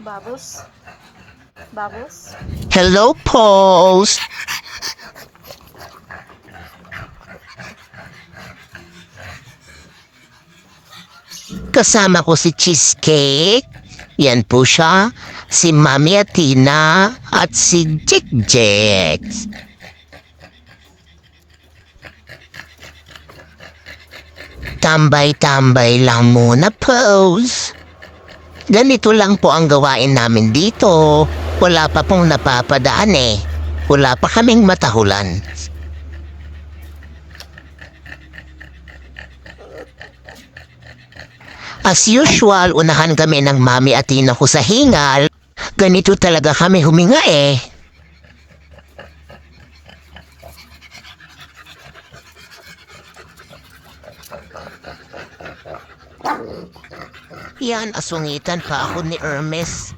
Bubbles? Bubbles? Hello, Pauls! Kasama ko si Cheesecake. Yan po siya, si Mami Atina at si Jik Jik. Tambay-tambay lang muna, Pose. Ganito lang po ang gawain namin dito. Wala pa pong napapadaan eh. Wala pa kaming matahulan. As usual, unahan kami ng mami at tina ko sa hingal. Ganito talaga kami huminga eh. Yan, asungitan pa ako ni Hermes.